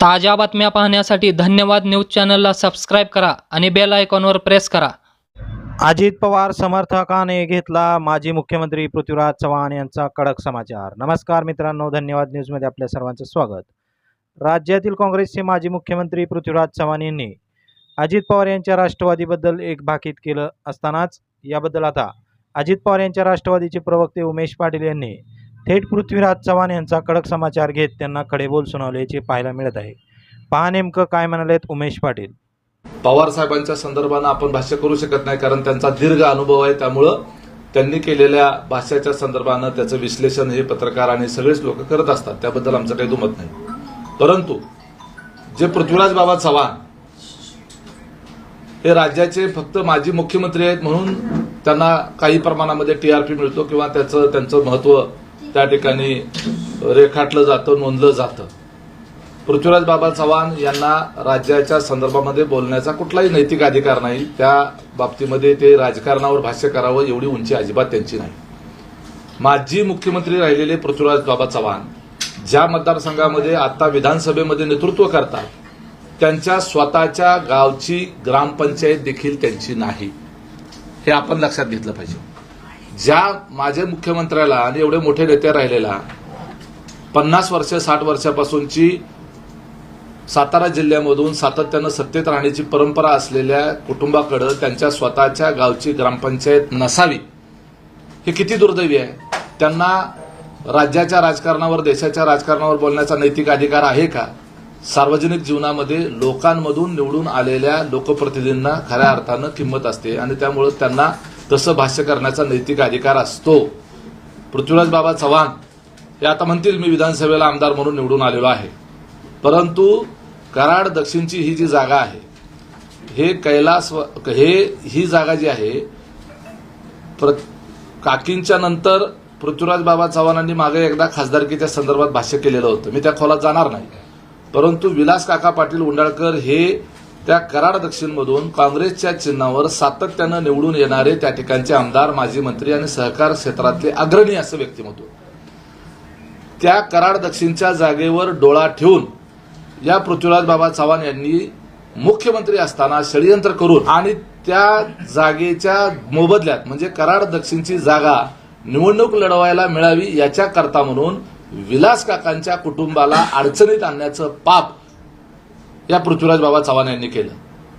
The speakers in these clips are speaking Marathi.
ताज्या बातम्या पाहण्यासाठी धन्यवाद न्यूज चॅनलला सबस्क्राईब करा आणि बेल आयकॉनवर प्रेस करा. अजित पवार समर्थकाने घेतला माजी मुख्यमंत्री पृथ्वीराज चव्हाण यांचा कडक समाचार. नमस्कार मित्रांनो धन्यवाद न्यूजमध्ये आपल्या सर्वांचं स्वागत. राज्यातील काँग्रेसचे माजी मुख्यमंत्री पृथ्वीराज चव्हाण यांनी अजित पवार यांच्या राष्ट्रवादीबद्दल एक भाकीत केलं असतानाच याबद्दल आता अजित पवार यांच्या राष्ट्रवादीचे प्रवक्ते उमेश पाटील यांनी थेट पृथ्वीराज चव्हाण यांचा कडक समाचार घेत त्यांना खडेबोल सुनावल्याचे पाहायला मिळत आहे. पहा नेमकं काय म्हणालेत उमेश पाटील. पवार साहेबांच्या संदर्भानं आपण भाष्य करू शकत नाही कारण त्यांचा दीर्घ अनुभव आहे. त्यामुळं त्यांनी केलेल्या भाष्याच्या संदर्भानं त्याचं विश्लेषण हे पत्रकार आणि सगळेच लोक करत असतात. त्याबद्दल आमचं काही दुमत नाही. परंतु जे पृथ्वीराज बाबा चव्हाण हे राज्याचे फक्त माजी मुख्यमंत्री आहेत म्हणून त्यांना काही प्रमाणामध्ये टीआरपी मिळतो किंवा त्याचं त्यांचं महत्त्व त्या ठिकाणी रेखाटलं जातं नोंदलं जातं. पृथ्वीराज बाबा चव्हाण यांना राज्याच्या संदर्भामध्ये बोलण्याचा कुठलाही नैतिक अधिकार नाही. त्या बाबतीमध्ये ते राजकारणावर भाष्य करावं एवढी उंची अजिबात त्यांची नाही. माजी मुख्यमंत्री राहिलेले पृथ्वीराज बाबा चव्हाण ज्या मतदारसंघामध्ये आता विधानसभेमध्ये नेतृत्व करतात त्यांच्या स्वतःच्या गावची ग्रामपंचायत देखील त्यांची नाही. हे आपण लक्षात घेतलं पाहिजे. ज्या माझ्या मुख्यमंत्र्याला आणि एवढे मोठे नेते राहिलेला पन्नास वर्ष साठ वर्षापासूनची सातारा जिल्ह्यामधून सातत्यानं सत्तेत राहण्याची परंपरा असलेल्या कुटुंबाकडं त्यांच्या स्वतःच्या गावची ग्रामपंचायत नसावी हे किती दुर्दैवी आहे. त्यांना राज्याच्या राजकारणावर देशाच्या राजकारणावर बोलण्याचा नैतिक अधिकार आहे का? सार्वजनिक जीवनामध्ये लोकांमधून निवडून आलेल्या लोकप्रतिनिधींना खऱ्या अर्थानं किंमत असते आणि त्यामुळे त्यांना तसं भाष्य करण्याचा नैतिक अधिकार असतो. पृथ्वीराज बाबा चव्हाण हे आता म्हणतील मी विधानसभेला आमदार म्हणून निवडून आलेलो आहे. परंतु कराड दक्षिणची ही जी जागा आहे हे कैलास हे ही जागा जी आहे प्र काकींच्या नंतर पृथ्वीराज बाबा चव्हाणांनी मागे एकदा खासदारकीच्या संदर्भात भाष्य केलेलं होतं. मी त्या खोलात जाणार नाही. परंतु विलास काका पाटील उंडाळकर हे त्या कराड दक्षिणमधून काँग्रेसच्या चिन्हावर सातत्यानं निवडून येणारे त्या ठिकाणचे आमदार माजी मंत्री आणि सहकार क्षेत्रातले अग्रणी असं व्यक्तिमत्व. त्या कराड दक्षिणच्या जागेवर डोळा ठेवून या पृथ्वीराज बाबा चव्हाण यांनी मुख्यमंत्री असताना षडयंत्र करून आणि त्या जागेच्या मोबदल्यात म्हणजे कराड दक्षिणची जागा निवडणूक लढवायला मिळावी याच्या करता म्हणून विलास काकांच्या कुटुंबाला अडचणीत आणण्याचं पाप या पृथ्वीराज बाबा चव्हाण यांनी केलं.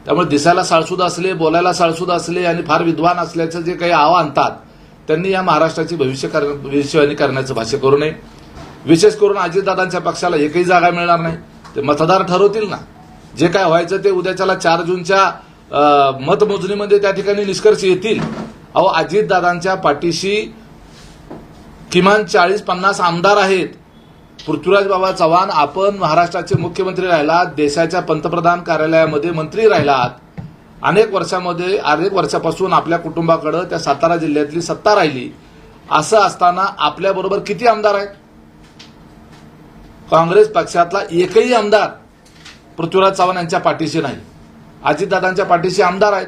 त्यामुळे दिसायला साळसूद असले बोलायला साळसूद असले आणि फार विद्वान असल्याचं जे काही आव्हानतात आणतात त्यांनी या महाराष्ट्राची भविष्य कर- भविष्यवाणी करण्याचं भाष्य करू नये. विशेष करून अजितदादांच्या पक्षाला एकही जागा मिळणार नाही. ते मतदार ठरवतील ना. जे काय व्हायचं ते उद्याच्याला चार जूनच्या मतमोजणीमध्ये त्या ठिकाणी निष्कर्ष येतील. अहो अजितदादांच्या पाठीशी किमान चाळीस पन्नास आमदार आहेत. पृथ्वीराज बाबा चव्हाण आपण महाराष्ट्राचे मुख्यमंत्री राहिलात देशाच्या पंतप्रधान कार्यालयामध्ये मंत्री राहिलात. अनेक वर्षामध्ये अनेक वर्षापासून आपल्या कुटुंबाकडं त्या सातारा जिल्ह्यातली सत्ता राहिली. असं असताना आपल्याबरोबर किती आमदार आहेत? काँग्रेस पक्षातला एकही आमदार पृथ्वीराज चव्हाण यांच्या पाठीशी नाही. अजितदादांच्या पाठीशी आमदार आहेत.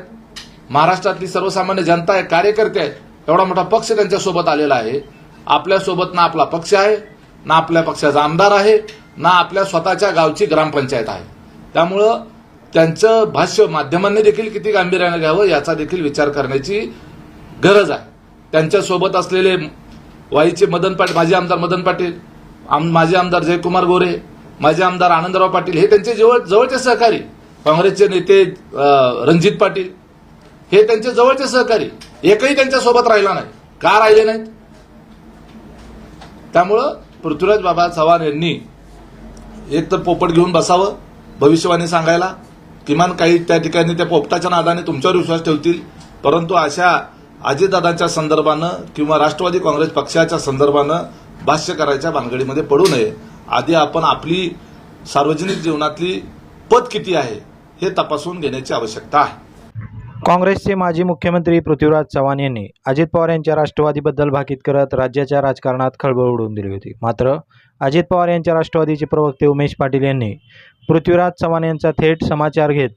महाराष्ट्रातली सर्वसामान्य जनता आहे कार्यकर्ते आहेत. एवढा मोठा पक्ष त्यांच्यासोबत आलेला आहे. आपल्यासोबत ना आपला पक्ष आहे ना आपल्या पक्षाचा आमदार आहे ना आपल्या स्वतःच्या गावची ग्रामपंचायत आहे. त्यामुळं त्यांचं भाष्य माध्यमांनी देखील किती गांभीर्यानं घ्यावं याचा देखील विचार करण्याची गरज आहे. त्यांच्यासोबत असलेले वाईचे मदन पाटील माजी आमदार मदन पाटील आम माजी आमदार जयकुमार गोरे माजी आमदार आनंदराव पाटील हे त्यांचे जवळ जवळचे सहकारी काँग्रेसचे नेते रणजित पाटील हे त्यांचे जवळचे सहकारी एकही त्यांच्यासोबत राहिला नाही. का राहिले नाहीत? त्यामुळं पृथ्वीराज बाबा चव्हाण यांनी एक तर पोपट घेऊन बसावं भविष्यवाणी सांगायला. किमान काही त्या ठिकाणी त्या पोपटाच्या नादाने तुमच्यावर विश्वास ठेवतील. परंतु अशा अजितदादांच्या संदर्भानं किंवा राष्ट्रवादी काँग्रेस पक्षाच्या संदर्भानं भाष्य करायच्या भानगडीमध्ये पडू नये. आधी आपण आपली सार्वजनिक जीवनातली पद किती आहे हे तपासून घेण्याची आवश्यकता आहे. काँग्रेसचे माजी मुख्यमंत्री पृथ्वीराज चव्हाण यांनी अजित पवार यांच्या राष्ट्रवादीबद्दल भाकीत करत राज्याच्या राजकारणात खळबळ उडवून दिली होती. मात्र अजित पवार यांच्या राष्ट्रवादीचे प्रवक्ते उमेश पाटील यांनी पृथ्वीराज चव्हाण यांचा थेट समाचार घेत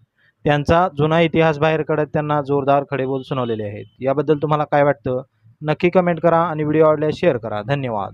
त्यांचा जुना इतिहास बाहेर काढत त्यांना जोरदार खडेबोल सुनावलेले आहेत. याबद्दल तुम्हाला काय वाटतं? नक्की कमेंट करा आणि व्हिडिओ आवडल्यास शेअर करा. धन्यवाद.